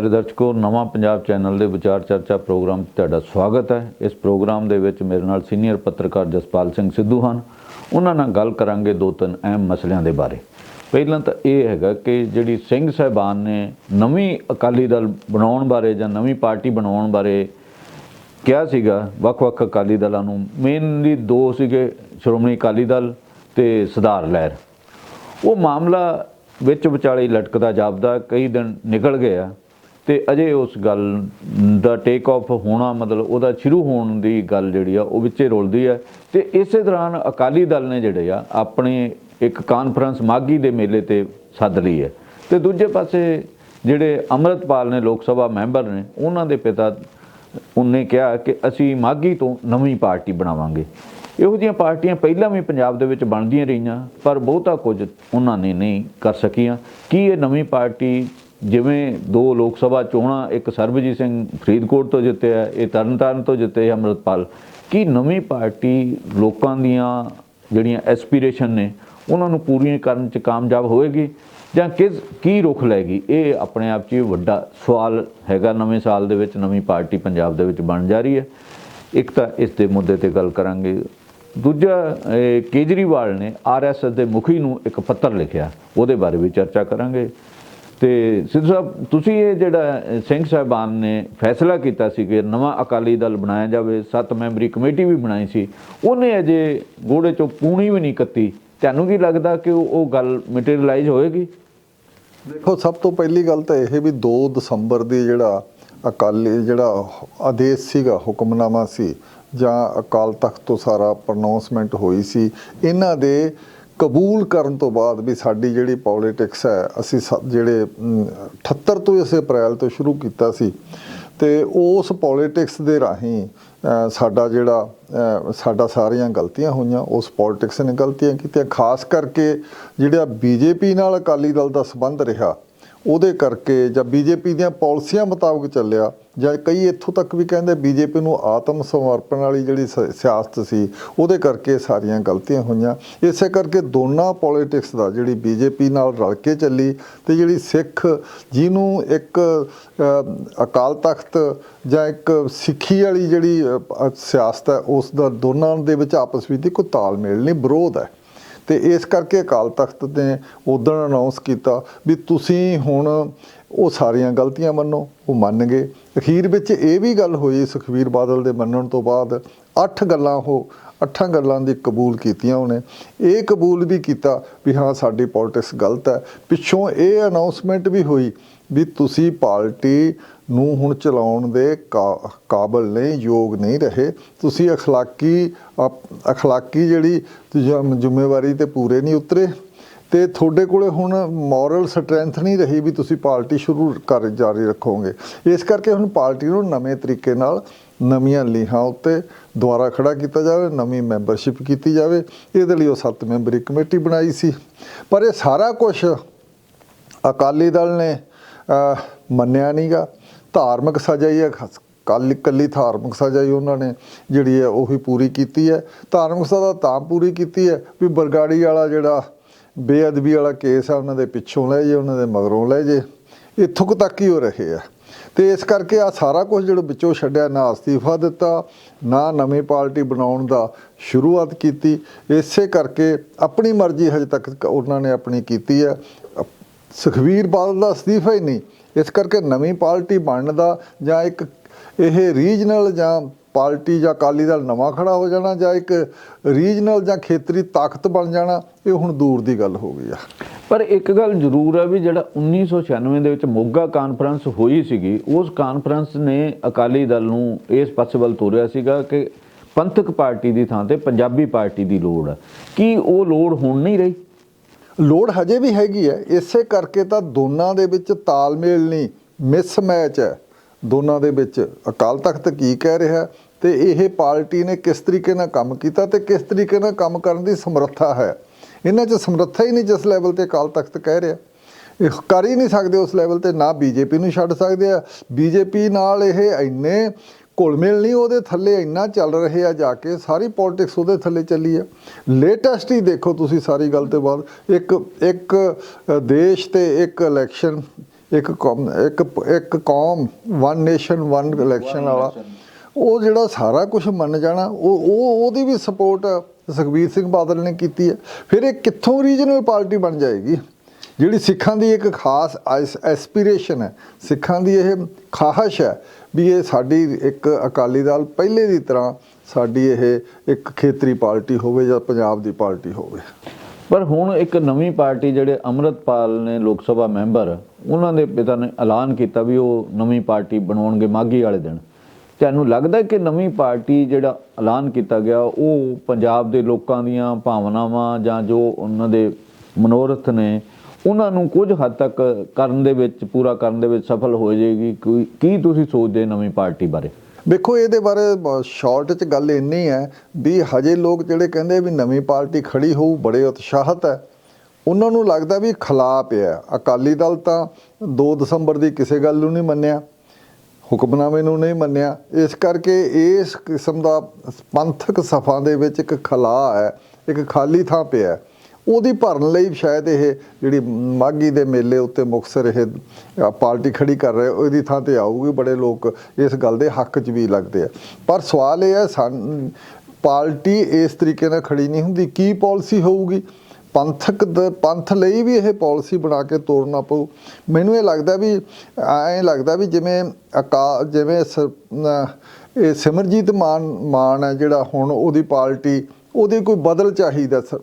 ਮੇਰੇ ਦਰਸ਼ਕੋ, ਨਵਾਂ ਪੰਜਾਬ ਚੈਨਲ ਦੇ ਵਿਚਾਰ ਚਰਚਾ ਪ੍ਰੋਗਰਾਮ 'ਚ ਤੁਹਾਡਾ ਸਵਾਗਤ ਹੈ। ਇਸ ਪ੍ਰੋਗਰਾਮ ਦੇ ਵਿੱਚ ਮੇਰੇ ਨਾਲ ਸੀਨੀਅਰ ਪੱਤਰਕਾਰ ਜਸਪਾਲ ਸਿੰਘ ਸਿੱਧੂ ਹਨ। ਉਹਨਾਂ ਨਾਲ ਗੱਲ ਕਰਾਂਗੇ ਦੋ ਤਿੰਨ ਅਹਿਮ ਮਸਲਿਆਂ ਦੇ ਬਾਰੇ। ਪਹਿਲਾਂ ਤਾਂ ਇਹ ਹੈਗਾ ਕਿ ਜਿਹੜੀ ਸਿੰਘ ਸਾਹਿਬਾਨ ਨੇ ਨਵੀਂ ਅਕਾਲੀ ਦਲ ਬਣਾਉਣ ਬਾਰੇ ਜਾਂ ਨਵੀਂ ਪਾਰਟੀ ਬਣਾਉਣ ਬਾਰੇ ਕਿਹਾ ਸੀਗਾ, ਵੱਖ-ਵੱਖ ਅਕਾਲੀ ਦਲਾਂ ਨੂੰ ਮੇਨਲੀ ਦੋ ਸੀਗੇ ਸ਼੍ਰੋਮਣੀ ਅਕਾਲੀ ਦਲ ਤੇ ਸੁਧਾਰ ਲਹਿਰ। ਉਹ ਮਾਮਲਾ ਵਿੱਚ ਵਿਚਾਲੇ ਲਟਕਦਾ ਜਾਪਦਾ ਕਈ ਦਿਨ ਨਿਕਲ ਗਏ ਆ ਤੇ ਅਜੇ ਉਸ ਗੱਲ ਦਾ ਟੇਕ ਆਫ ਹੋਣਾ, ਮਤਲਬ ਉਹਦਾ ਸ਼ੁਰੂ ਹੋਣ ਦੀ ਗੱਲ ਜਿਹੜੀ ਆ, ਉਹ ਵਿੱਚੇ ਰੁਲਦੀ ਹੈ ਤੇ ਇਸੇ ਦੌਰਾਨ ਅਕਾਲੀ ਦਲ ਨੇ ਜਿਹੜੇ ਆ, ਆਪਣੇ ਇੱਕ ਕਾਨਫਰੰਸ ਮਾਗੀ ਦੇ ਮੇਲੇ ਤੇ ਸੱਦ ਲਈ ਹੈ ਤੇ ਦੂਜੇ ਪਾਸੇ ਜਿਹੜੇ ਅੰਮ੍ਰਿਤਪਾਲ ਨੇ, ਲੋਕ ਸਭਾ ਮੈਂਬਰ ਨੇ, ਉਹਨਾਂ ਦੇ ਪਿਤਾ, ਉਹਨੇ ਕਿਹਾ ਕਿ ਅਸੀਂ ਮਾਗੀ ਤੋਂ ਨਵੀਂ ਪਾਰਟੀ ਬਣਾਵਾਂਗੇ। ਇਹੋ ਜਿਹੀਆਂ ਪਾਰਟੀਆਂ ਪਹਿਲਾਂ ਵੀ ਪੰਜਾਬ ਦੇ ਵਿੱਚ ਬਣਦੀਆਂ ਰਹੀਆਂ, ਪਰ ਬਹੁਤਾ ਕੁਝ ਉਹਨਾਂ ਨੇ ਨਹੀਂ ਕਰ ਸਕੀਆਂ। ਕੀ ਇਹ ਨਵੀਂ ਪਾਰਟੀ ਜਿਵੇਂ ਦੋ ਲੋਕ ਸਭਾ ਚੋਣਾਂ, ਇੱਕ ਸਰਬਜੀਤ ਸਿੰਘ ਫਰੀਦਕੋਟ ਤੋਂ ਜਿੱਤਿਆ, ਇਹ ਤਰਨਤਾਰਨ ਤੋਂ ਜਿੱਤੇ ਅੰਮ੍ਰਿਤਪਾਲ। ਕੀ ਨਵੀਂ ਪਾਰਟੀ ਲੋਕਾਂ ਦੀਆਂ ਜਿਹੜੀਆਂ ਐਸਪੀਰੇਸ਼ਨ ਨੇ, ਉਹਨਾਂ ਨੂੰ ਪੂਰੀਆਂ ਕਰਨ ਚ ਕਾਮਯਾਬ ਹੋਏਗੀ ਜਾਂ ਕਿਸ, ਕੀ ਰੁਖ ਲੈਗੀ? ਇਹ ਆਪਣੇ ਆਪ 'ਚ ਵੱਡਾ ਸਵਾਲ ਹੈਗਾ। ਨਵੇਂ ਸਾਲ ਦੇ ਵਿੱਚ ਨਵੀਂ ਪਾਰਟੀ ਪੰਜਾਬ ਦੇ ਵਿੱਚ ਬਣ ਜਾ ਰਹੀ ਹੈ। ਇੱਕ ਤਾਂ ਇਸ ਦੇ ਮੁੱਦੇ ਤੇ ਗੱਲ ਕਰਾਂਗੇ। ਦੂਜਾ ਕੇਜਰੀਵਾਲ ਨੇ ਆਰਐਸਐਸ ਦੇ ਮੁਖੀ ਨੂੰ ਇੱਕ ਪੱਤਰ ਲਿਖਿਆ। ਉਹਦੇ ਬਾਰੇ ਵੀ ਚਰਚਾ ਕਰਾਂਗੇ। ਤੇ ਸਿੱਧੂ ਸਾਹਿਬ, ਤੁਸੀਂ ਇਹ ਜਿਹੜਾ ਸਿੰਘ ਸਾਹਿਬਾਨ ਨੇ ਫੈਸਲਾ ਕੀਤਾ ਸੀ ਕਿ ਨਵਾਂ ਅਕਾਲੀ ਦਲ ਬਣਾਇਆ ਜਾਵੇ, ਸੱਤ ਮੈਂਬਰੀ ਕਮੇਟੀ ਵੀ ਬਣਾਈ ਸੀ, ਉਹਨੇ ਅਜੇ ਗੋੜੇ ਚੋਂ ਪੂਣੀ ਵੀ ਨਹੀਂ ਕੱਤੀ। ਤੁਹਾਨੂੰ ਕੀ ਲੱਗਦਾ ਕਿ ਉਹ ਗੱਲ ਮਟੀਰੀਅਲਾਈਜ਼ ਹੋਏਗੀ? ਦੇਖੋ, ਸਭ ਤੋਂ ਪਹਿਲੀ ਗੱਲ ਤਾਂ ਇਹ ਵੀ 2 ਦਸੰਬਰ ਦੀ ਜਿਹੜਾ ਅਕਾਲੀ, ਜਿਹੜਾ ਆਦੇਸ਼ ਸੀਗਾ, ਹੁਕਮਨਾਮਾ ਸੀ, ਜਾਂ ਅਕਾਲ ਤਖਤ ਤੋਂ ਸਾਰਾ ਪ੍ਰੋਨਾਂਸਮੈਂਟ ਹੋਈ ਸੀ, ਇਹਨਾਂ ਦੇ ਕਬੂਲ ਕਰਨ ਤੋਂ ਬਾਅਦ ਵੀ ਸਾਡੀ ਜਿਹੜੀ ਪੋਲਿਟਿਕਸ ਹੈ ਅਸੀਂ ਸ- ਜਿਹੜੇ ਅਮ, 78 ਤੋਂ ਇਸੇ ਅਪ੍ਰੈਲ ਤੋਂ ਸ਼ੁਰੂ ਕੀਤਾ ਸੀ ਤੇ ਉਸ ਪੋਲਿਟਿਕਸ ਦੇ ਰਾਹੀਂ ਸਾਡਾ ਜਿਹੜਾ ਸਾਡਾ ਸਾਰੀਆਂ ਗਲਤੀਆਂ ਹੋਈਆਂ ਉਸ ਪੋਲਿਟਿਕਸ ਨੇ ਗਲਤੀਆਂ ਕੀਤੀਆਂ ਖਾਸ ਕਰਕੇ ਜਿਹੜਾ ਬੀਜੇਪੀ ਨਾਲ ਅਕਾਲੀ ਦਲ ਦਾ ਸੰਬੰਧ ਰਿਹਾ ਉਹਦੇ ਕਰਕੇ ਜਾਂ ਬੀਜੇਪੀ ਦੀਆਂ ਪਾਲਿਸੀਆਂ ਮੁਤਾਬਕ ਚੱਲਿਆ ਜਾਂ ਕਈ ਇੱਥੋਂ ਤੱਕ ਵੀ ਕਹਿੰਦੇ ਬੀਜੇਪੀ ਨੂੰ ਆਤਮ ਸਮਰਪਣ ਵਾਲੀ ਜਿਹੜੀ ਸ- ਸਿਆਸਤ ਸੀ, ਉਹਦੇ ਕਰਕੇ ਸਾਰੀਆਂ ਗਲਤੀਆਂ ਹੋਈਆਂ। ਇਸੇ ਕਰਕੇ ਦੋਨਾਂ ਪੋਲਿਟਿਕਸ ਦਾ ਜਿਹੜੀ ਬੀਜੇਪੀ ਨਾਲ ਰਲ ਕੇ ਚੱਲੀ ਤੇ ਜਿਹੜੀ ਸਿੱਖ ਜਿਹਨੂੰ ਇੱਕ ਅਕਾਲ ਤਖਤ ਜਾਂ ਇੱਕ ਸਿੱਖੀ ਵਾਲੀ ਜਿਹੜੀ ਸਿਆਸਤ ਹੈ, ਉਸ ਦਾ ਦੋਨਾਂ ਦੇ ਵਿੱਚ ਆਪਸ ਵਿੱਚ ਕੋਈ ਤਾਲਮੇਲ ਨਹੀਂ, ਵਿਰੋਧ ਹੈ। ਤੇ ਇਸ ਕਰਕੇ ਅਕਾਲ ਤਖਤ ਨੇ ਉਦੋਂ ਅਨਾਉਂਸ ਕੀਤਾ ਵੀ ਤੁਸੀਂ ਹੁਣ ਉਹ ਸਾਰੀਆਂ ਗਲਤੀਆਂ ਮੰਨੋ, ਉਹ ਮੰਨ ਗਏ। ਅਖੀਰ ਵਿੱਚ ਇਹ ਵੀ ਗੱਲ ਹੋਈ ਸੁਖਵੀਰ ਬਾਦਲ ਦੇ ਮੰਨਣ ਤੋਂ ਬਾਅਦ, ਅੱਠ ਗੱਲਾਂ ਉਹ, ਅੱਠਾਂ ਗੱਲਾਂ ਦੀ ਕਬੂਲ ਕੀਤੀਆਂ ਉਹਨੇ। ਇਹ ਕਬੂਲ ਵੀ ਕੀਤਾ ਵੀ ਹਾਂ, ਸਾਡੀ ਪੋਲਿਟਿਕਸ ਗਲਤ ਹੈ। ਪਿੱਛੋਂ ਇਹ ਅਨਾਉਂਸਮੈਂਟ ਵੀ ਹੋਈ ਵੀ ਤੁਸੀਂ ਪਾਰਟੀ ਨੂੰ ਹੁਣ ਚਲਾਉਣ ਦੇ ਕਾ- ਕਾਬਲ ਨਹੀਂ ਯੋਗ ਨਹੀਂ ਰਹੇ। ਤੁਸੀਂ ਅਖਲਾਕੀ ਅਪ- ਅਖਲਾਕੀ ਜਿਹੜੀ ਜ਼ਿੰਮੇਵਾਰੀ ਤੇ ਪੂਰੇ ਨਹੀਂ ਉਤਰੇ। ਤੇ ਤੁਹਾਡੇ ਕੋਲੇ ਹੁਣ ਮੋਰਲ ਸਟਰੈਂਥ ਨਹੀਂ ਰਹੀ ਵੀ ਤੁਸੀਂ ਪਾਰਟੀ ਸ਼ੁਰੂ ਕਰ ਜਾਰੀ ਰੱਖੋਗੇ। ਇਸ ਕਰਕੇ ਹੁਣ ਪਾਰਟੀ ਨੂੰ ਨਵੇਂ ਤਰੀਕੇ ਨਾਲ ਨਵੀਆਂ ਲੀਹਾਂ ਉੱਤੇ ਦੁਆਰਾ ਖੜਾ ਕੀਤਾ ਜਾਵੇ ਨਵੀਂ ਮੈਂਬਰਸ਼ਿਪ ਕੀਤੀ ਜਾਵੇ। ਇਹਦੇ ਲਈ ਉਹ ਸੱਤ ਮੈਂਬਰੀ ਕਮੇਟੀ ਬਣਾਈ ਸੀ। ਪਰ ਇਹ ਸਾਰਾ ਕੁਝ ਅਕਾਲੀ ਦਲ ਨੇ ਅਹ, ਮੰਨਿਆ ਨਹੀਂਗਾ ਧਾਰਮਿਕ ਸਜ਼ਾ ਹੀ ਹੈ, ਖਸ- ਕੱਲ ਕੱਲੀ ਧਾਰਮਿਕ ਸਜ਼ਾ ਹੀ ਉਹਨਾਂ ਨੇ ਜਿਹੜੀ ਹੈ ਉਹੀ ਪੂਰੀ ਕੀਤੀ ਹੈ। ਧਾਰਮਿਕ ਸਜ਼ਾ ਤਾਂ ਪੂਰੀ ਕੀਤੀ ਹੈ ਵੀ ਬਰਗਾੜੀ ਵਾਲਾ ਜਿਹੜਾ ਬੇਅਦਬੀ ਵਾਲਾ ਕੇਸ ਆ, ਉਹਨਾਂ ਦੇ ਪਿੱਛੋਂ ਲੈ ਜੇ ਉਹਨਾਂ ਦੇ ਮਗਰੋਂ ਲੈ ਜੇ ਇੱਥੋਂ ਕੁ ਤੱਕ ਹੀ ਹੋ ਰਹੇ ਆ। ਤੇ ਇਸ ਕਰਕੇ ਆ ਸਾਰਾ ਕੁਝ ਜਿਹੜਾ ਵਿੱਚੋਂ ਛੱਡਿਆ, ਨਾ ਅਸਤੀਫਾ ਦਿੱਤਾ, ਨਾ ਨਵੀਂ ਪਾਰਟੀ ਬਣਾਉਣ ਦਾ ਸ਼ੁਰੂਆਤ ਕੀਤੀ। ਇਸੇ ਕਰਕੇ ਆਪਣੀ ਮਰਜ਼ੀ ਹਜੇ ਤੱਕ ਉਹਨਾਂ ਨੇ ਆਪਣੀ ਕੀਤੀ ਹੈ। ਸੁਖਵੀਰ ਬਾਦਲ ਦਾ ਅਸਤੀਫਾ ਹੀ ਨਹੀਂ। ਇਸ ਕਰਕੇ ਨਵੀਂ ਪਾਰਟੀ ਬਣਨ ਦਾ ਜਾਂ ਇੱਕ ਇਹ ਰੀਜਨਲ ਜਾਂ ਪਾਰਟੀ ਜਾਂ ਅਕਾਲੀ ਦਲ ਨਵਾਂ ਖੜਾ ਹੋ ਜਾਣਾ ਜਾਂ ਇੱਕ ਰੀਜਨਲ ਜਾਂ ਖੇਤਰੀ ਤਾਕਤ ਬਣ ਜਾਣਾ, ਇਹ ਹੁਣ ਦੂਰ ਦੀ ਗੱਲ ਹੋ ਗਈ ਆ। ਪਰ ਇੱਕ ਗੱਲ ਜ਼ਰੂਰ ਆ ਵੀ ਜਿਹੜਾ 1996 ਦੇ ਵਿੱਚ ਮੋਗਾ ਕਾਨਫਰੰਸ ਹੋਈ ਸੀਗੀ, ਉਸ ਕਾਨਫਰੰਸ ਨੇ ਅਕਾਲੀ ਦਲ ਨੂੰ ਇਸ ਪਾਸੇ ਵੱਲ ਤੋਰਿਆ ਸੀਗਾ ਕਿ ਪੰਥਕ ਪਾਰਟੀ ਦੀ ਥਾਂ ਤੇ ਪੰਜਾਬੀ ਪਾਰਟੀ ਦੀ ਲੋੜ ਹੈ ਕੀ ਉਹ ਲੋੜ ਹੁਣ ਨਹੀਂ ਰਹੀ? ਲੋੜ ਹਜੇ ਵੀ ਹੈਗੀ ਹੈ। ਇਸੇ ਕਰਕੇ ਤਾਂ ਦੋਨਾਂ ਦੇ ਵਿੱਚ ਤਾਲਮੇਲ ਨਹੀਂ ਮਿਸਮੈਚ ਹੈ। ਦੋਨਾਂ ਦੇ ਵਿੱਚ ਅਕਾਲ ਤਖਤ ਕੀ ਕਹਿ ਰਿਹਾ ਹੈ ਤੇ ਇਹ ਪਾਰਟੀ ਨੇ ਕਿਸ ਤਰੀਕੇ ਨਾਲ ਕੰਮ ਕੀਤਾ ਤੇ ਕਿਸ ਤਰੀਕੇ ਨਾਲ ਕੰਮ ਕਰਨ ਦੀ ਸਮਰੱਥਾ ਹੈ। ਇਹਨਾਂ 'ਚ ਸਮਰੱਥਾ ਹੀ ਨਹੀਂ ਜਿਸ ਲੈਵਲ ਤੇ ਅਕਾਲ ਤਖਤ ਕਹਿ ਰਿਹਾ। ਇਹ ਕਰ ਹੀ ਨਹੀਂ ਸਕਦੇ ਉਸ ਲੈਵਲ ਤੇ, ਨਾ ਬੀਜੇਪੀ ਨੂੰ ਛੱਡ ਸਕਦੇ ਆ। ਬੀਜੇਪੀ ਨਾਲ ਇਹ ਇੰਨੇ ਘੁਲਮਿਲ ਨਹੀਂ ਉਹਦੇ ਥੱਲੇ ਇੰਨਾ ਚੱਲ ਰਹੇ ਆ ਜਾ ਕੇ ਸਾਰੀ ਪੋਲਿਟਿਕਸ ਉਹਦੇ ਥੱਲੇ ਚੱਲੀ ਆ। ਲੇਟੈਸਟ ਹੀ ਦੇਖੋ ਤੁਸੀਂ ਸਾਰੀ ਗੱਲ ਤੇ ਬਾਅਦ ਇੱਕ ਇੱਕ ਦੇਸ਼ ਤੇ ਇੱਕ ਇਲੈਕਸ਼ਨ ਇੱਕ ਕੌਮ ਇੱਕ ਇੱਕ ਕੌਮ ਵਨ ਨੇਸ਼ਨ ਵਨ ਇਲੈਕਸ਼ਨ ਵਾਲਾ। ਉਹ ਜਿਹੜਾ ਸਾਰਾ ਕੁਝ ਮੰਨ ਜਾਣਾ ਉਹ ਉਹ ਉਹਦੀ ਵੀ ਸਪੋਰਟ ਸੁਖਬੀਰ ਸਿੰਘ ਬਾਦਲ ਨੇ ਕੀਤੀ ਹੈ ਫਿਰ ਇਹ ਕਿੱਥੋਂ ਰੀਜਨਲ ਪਾਰਟੀ ਬਣ ਜਾਏਗੀ? ਜਿਹੜੀ ਸਿੱਖਾਂ ਦੀ ਇੱਕ ਖਾਸ ਐਸਪੀਰੇਸ਼ਨ ਹੈ, ਸਿੱਖਾਂ ਦੀ ਇਹ ਖਾਹਸ਼ ਹੈ ਵੀ ਇਹ ਸਾਡੀ ਇੱਕ ਅਕਾਲੀ ਦਲ ਪਹਿਲੇ ਦੀ ਤਰ੍ਹਾਂ ਸਾਡੀ ਇਹ ਇੱਕ ਖੇਤਰੀ ਪਾਰਟੀ ਹੋਵੇ ਜਾਂ ਪੰਜਾਬ ਦੀ ਪਾਰਟੀ ਹੋਵੇ। ਪਰ ਹੁਣ ਇੱਕ ਨਵੀਂ ਪਾਰਟੀ ਜਿਹੜੇ ਅੰਮ੍ਰਿਤਪਾਲ ਨੇ ਲੋਕ ਸਭਾ ਮੈਂਬਰ, ਉਹਨਾਂ ਦੇ ਪਿਤਾ ਨੇ ਐਲਾਨ ਕੀਤਾ ਵੀ ਉਹ ਨਵੀਂ ਪਾਰਟੀ ਬਣਾਉਣਗੇ ਮਾਗੀ ਵਾਲੇ ਦਿਨ। ਤੁਹਾਨੂੰ ਲੱਗਦਾ ਕਿ ਨਵੀਂ ਪਾਰਟੀ ਜਿਹੜਾ ਐਲਾਨ ਕੀਤਾ ਗਿਆ, ਉਹ ਪੰਜਾਬ ਦੇ ਲੋਕਾਂ ਦੀਆਂ ਭਾਵਨਾਵਾਂ ਜਾਂ ਜੋ ਉਹਨਾਂ ਦੇ ਮਨੋਰਥ ਨੇ ਉਹਨਾਂ ਨੂੰ ਕੁਝ ਹੱਦ ਤੱਕ ਕਰਨ ਦੇ ਵਿੱਚ, ਪੂਰਾ ਕਰਨ ਦੇ ਵਿੱਚ ਸਫਲ ਹੋ ਜਾਏਗੀ। ਕੋਈ, ਕੀ ਤੁਸੀਂ ਸੋਚਦੇ ਨਵੀਂ ਪਾਰਟੀ ਬਾਰੇ? ਵੇਖੋ ਇਹਦੇ ਬਾਰੇ ਸ਼ਾਰਟ ਚ ਗੱਲ ਇੰਨੀ ਹੈ ਵੀ ਹਜੇ ਲੋਕ ਜਿਹੜੇ ਕਹਿੰਦੇ ਵੀ ਨਵੀਂ ਪਾਰਟੀ ਖੜੀ ਹੋਊ, ਬੜੇ ਉਤਸ਼ਾਹਤ ਹੈ। ਉਹਨਾਂ ਨੂੰ ਲੱਗਦਾ ਵੀ ਖਲਾ ਪਿਆ ਅਕਾਲੀ ਦਲ ਤਾਂ 2 ਦਸੰਬਰ ਦੀ ਕਿਸੇ ਗੱਲ ਨੂੰ ਨਹੀਂ ਮੰਨਿਆ, ਹੁਕਮਨਾਮੇ ਨੂੰ ਨਹੀਂ ਮੰਨਿਆ। ਇਸ ਕਰਕੇ ਇਸ ਕਿਸਮ ਦਾ ਪੰਥਕ ਸਫਾ ਦੇ ਵਿੱਚ ਇੱਕ ਖਲਾ ਹੈ, ਇੱਕ ਖਾਲੀ ਥਾਂ ਪਿਆ ਹੈ। ਉਹਦੀ ਭਰਨ ਲਈ ਸ਼ਾਇਦ ਇਹ ਜਿਹੜੀ ਮਾਗੀ ਦੇ ਮੇਲੇ ਉੱਤੇ ਮੁਕਸਰ ਇਹ ਪਾਰਟੀ ਖੜੀ ਕਰ ਰਹੇ, ਉਹਦੀ ਥਾਂ ਤੇ ਆਊਗੀ, ਬੜੇ ਲੋਕ ਇਸ ਗੱਲ ਦੇ ਹੱਕ 'ਚ ਵੀ ਲੱਗਦੇ ਆ। ਪਰ ਸਵਾਲ ਇਹ ਹੈ, ਸਾਨ, ਪਾਰਟੀ ਇਸ ਤਰੀਕੇ ਨਾਲ ਖੜੀ ਨਹੀਂ ਹੁੰਦੀ, ਕੀ ਪਾਲਿਸੀ ਹੋਊਗੀ? ਪੰਥਕ ਪੰਥ ਲਈ ਵੀ ਇਹ ਪਾਲਿਸੀ ਬਣਾ ਕੇ ਤੋਰਨਾ ਪਊ। ਮੈਨੂੰ ਇਹ ਲੱਗਦਾ ਵੀ, ਐਂ ਲੱਗਦਾ ਵੀ ਜਿਵੇਂ ਅਕਾ, ਜਿਵੇਂ ਸ- ਇਹ ਸਿਮਰਜੀਤ ਮਾਨ ਮਾਨ ਹੈ ਜਿਹੜਾ ਹੁਣ ਉਹਦੀ ਪਾਰਟੀ, ਉਹਦੀ ਕੋਈ ਬਦਲ ਚਾਹੀਦਾ ਸ-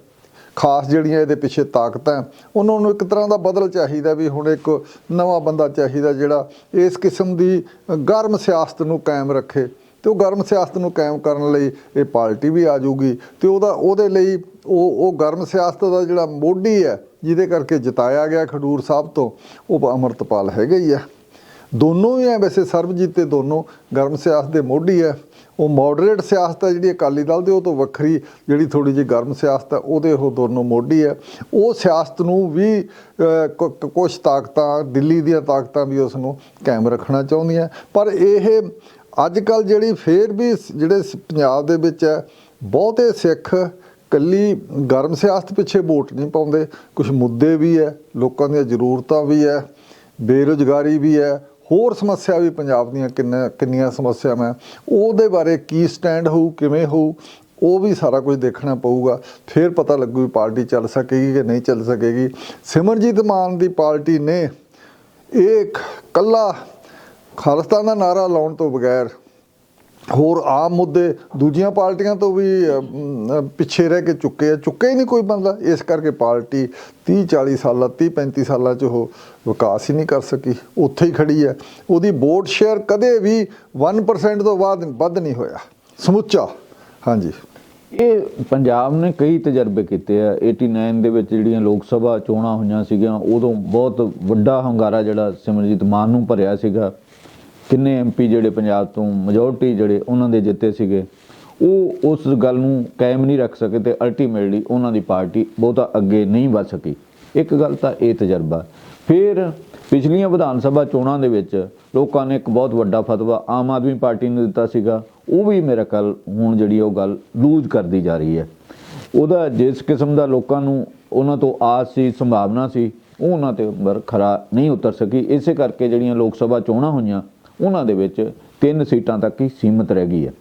ਖਾਸ ਜਿਹੜੀਆਂ ਇਹਦੇ ਪਿੱਛੇ ਤਾਕਤਾਂ ਉਹਨਾਂ ਨੂੰ ਇੱਕ ਤਰ੍ਹਾਂ ਦਾ ਬਦਲ ਚਾਹੀਦਾ ਵੀ ਹੁਣ ਇੱਕ ਨਵਾਂ ਬੰਦਾ ਚਾਹੀਦਾ ਜਿਹੜਾ ਇਸ ਕਿਸਮ ਦੀ ਗਰਮ ਸਿਆਸਤ ਨੂੰ ਕਾਇਮ ਰੱਖੇ ਤੇ ਉਹ ਗਰਮ ਸਿਆਸਤ ਨੂੰ ਕਾਇਮ ਕਰਨ ਲਈ ਇਹ ਪਾਰਟੀ ਵੀ ਆ ਜਾਊਗੀ ਤੇ ਉਹਦਾ ਉਹਦੇ ਲਈ ਉਹ ਉਹ ਗਰਮ ਸਿਆਸਤ ਦਾ ਜਿਹੜਾ ਮੋਢੀ ਹੈ, ਜਿਹਦੇ ਕਰਕੇ ਜਿਤਾਇਆ ਗਿਆ ਖਡੂਰ ਸਾਹਿਬ ਤੋਂ, ਉਹ ਅਮਰਤਪਾਲ ਹੈਗਾ ਹੀ ਹੈ ਦੋਨੋਂ ਹੀ ਹੈ ਵੈਸੇ ਸਰਬਜੀਤ ਤੇ ਦੋਨੋਂ ਗਰਮ ਸਿਆਸਤ ਦੇ ਮੋਢੀ ਹੈ। ਉਹ ਮੋਡਰੇਟ ਸਿਆਸਤ ਹੈ ਜਿਹੜੀ ਅਕਾਲੀ ਦਲ ਦੇ, ਉਹ ਤੋਂ ਵੱਖਰੀ ਜਿਹੜੀ ਥੋੜੀ ਜਿਹੀ ਗਰਮ ਸਿਆਸਤ ਹੈ, ਉਹਦੇ ਉਹ ਦੋਨੋਂ ਮੋਢੀ ਹੈ। ਉਹ ਸਿਆਸਤ ਨੂੰ ਵੀ ਕੁਝ ਤਾਕਤਾਂ, ਦਿੱਲੀ ਦੀਆਂ ਤਾਕਤਾਂ ਵੀ ਉਸ ਨੂੰ ਕਾਇਮ ਰੱਖਣਾ ਚਾਹੁੰਦੀਆਂ। ਪਰ ਇਹ ਅੱਜ ਕੱਲ ਜਿਹੜੀ ਫੇਰ ਵੀ ਜਿਹੜੇ ਸ- ਪੰਜਾਬ ਦੇ ਵਿੱਚ ਹੈ, ਬਹੁਤੇ ਸਿੱਖ ਕੱਲੀ ਗਰਮ ਸਿਆਸਤ ਪਿੱਛੇ ਵੋਟ ਨਹੀਂ ਪਾਉਂਦੇ। ਕੁਝ ਮੁੱਦੇ ਵੀ ਹੈ, ਲੋਕਾਂ ਦੀਆਂ ਜ਼ਰੂਰਤਾਂ ਵੀ ਹੈ, ਬੇਰੁਜ਼ਗਾਰੀ ਵੀ ਹੈ ਹੋਰ ਸਮੱਸਿਆ ਵੀ ਪੰਜਾਬ ਦੀਆਂ ਕਿੰਨੇ ਕਿੰਨੀਆਂ ਸਮੱਸਿਆਵਾਂ ਉਹਦੇ ਬਾਰੇ ਕੀ ਸਟੈਂਡ ਹੋਊ, ਕਿਵੇਂ ਹੋਊ, ਉਹ ਵੀ ਸਾਰਾ ਕੁਝ ਦੇਖਣਾ ਪਊਗਾ। ਫਿਰ ਪਤਾ ਲੱਗੂ ਪਾਰਟੀ ਚੱਲ ਸਕੇਗੀ ਕਿ ਨਹੀਂ ਚੱਲ ਸਕੇਗੀ। ਸਿਮਰਜੀਤ ਮਾਨ ਦੀ ਪਾਰਟੀ ਨੇ ਇਹ ਕੱਲਾ ਖਾਲਿਸਤਾਨ ਦਾ ਨਾਰਾ ਲਾਉਣ ਤੋਂ ਬਗੈਰ ਹੋਰ ਆਮ ਮੁੱਦੇ ਦੂਜੀਆਂ ਪਾਰਟੀਆਂ ਤੋਂ ਵੀ ਪਿੱਛੇ ਰਹਿ ਕੇ ਚੁੱਕੇ ਆ। ਚੁੱਕੇ ਹੀ ਨਹੀਂ ਕੋਈ ਬੰਦਾ। ਇਸ ਕਰਕੇ ਪਾਰਟੀ 30 40 ਸਾਲਾਂ 30 35 ਸਾਲਾਂ ਚ ਉਹ ਵਿਕਾਸ ਹੀ ਨਹੀਂ ਕਰ ਸਕੀ। ਉੱਥੇ ਹੀ ਖੜੀ ਹੈ। ਉਹਦੀ ਵੋਟ ਸ਼ੇਅਰ ਕਦੇ ਵੀ 1% ਤੋਂ ਬਾਅਦ ਵੱਧ ਨਹੀਂ ਹੋਇਆ। ਸਮੁੱਚਾ। ਹਾਂਜੀ। ਇਹ ਪੰਜਾਬ ਨੇ ਕਈ ਤਜਰਬੇ ਕੀਤੇ ਆ। 89 ਦੇ ਵਿੱਚ ਜਿਹੜੀਆਂ ਲੋਕ ਸਭਾ ਚੋਣਾਂ ਹੋਈਆਂ ਸੀਗੀਆਂ, ਉਦੋਂ ਬਹੁਤ ਵੱਡਾ ਹੰਗਾਰਾ ਜਿਹੜਾ ਸਿਮਰਜੀਤ ਮਾਨ ਨੂੰ ਭਰਿਆ ਸੀਗਾ। ਕਿੰਨੇ ਐਮਪੀ ਜਿਹੜੇ ਪੰਜਾਬ ਤੋਂ ਮੈਜੋਰਟੀ ਜਿਹੜੇ ਉਹਨਾਂ ਦੇ ਜਿੱਤੇ ਸੀਗੇ, ਉਹ ਉਸ ਗੱਲ ਨੂੰ ਕਾਇਮ ਨਹੀਂ ਰੱਖ ਸਕੇ ਤੇ ਅਲਟੀਮੇਟਲੀ ਉਹਨਾਂ ਦੀ ਪਾਰਟੀ ਬਹੁਤਾ ਅੱਗੇ ਨਹੀਂ ਵੱਧ ਸਕੀ। ਇੱਕ ਗੱਲ ਤਾਂ ਇਹ ਤਜਰਬਾ। ਫਿਰ ਪਿਛਲੀਆਂ ਵਿਧਾਨ ਸਭਾ ਚੋਣਾਂ ਦੇ ਵਿੱਚ ਲੋਕਾਂ ਨੇ ਇੱਕ ਬਹੁਤ ਵੱਡਾ ਫਤਵਾ ਆਮ ਆਦਮੀ ਪਾਰਟੀ ਨੂੰ ਦਿੱਤਾ ਸੀਗਾ। ਉਹ ਵੀ ਮੇਰਾ ਕੱਲ ਹੁਣ ਜਿਹੜੀ ਉਹ ਗੱਲ ਲੂਜ਼ ਕਰਦੀ ਜਾ ਰਹੀ ਹੈ। ਉਹਦਾ ਜਿਸ ਕਿਸਮ ਦਾ ਲੋਕਾਂ ਨੂੰ ਉਹਨਾਂ ਤੋਂ ਆਸ ਸੀ, ਸੰਭਾਵਨਾ ਸੀ, ਉਹ ਉਹਨਾਂ ਤੇ ਉੱਪਰ ਖਰਾ ਨਹੀਂ ਉਤਰ ਸਕੀ। ਇਸੇ ਕਰਕੇ ਜਿਹੜੀਆਂ ਲੋਕ ਸਭਾ ਚੋਣਾਂ ਹੋਈਆਂ ਉਹਨਾਂ ਦੇ ਵਿੱਚ ਤਿੰਨ ਸੀਟਾਂ ਤੱਕ ਹੀ ਸੀਮਤ ਰਹਿ ਗਈ ਹੈ।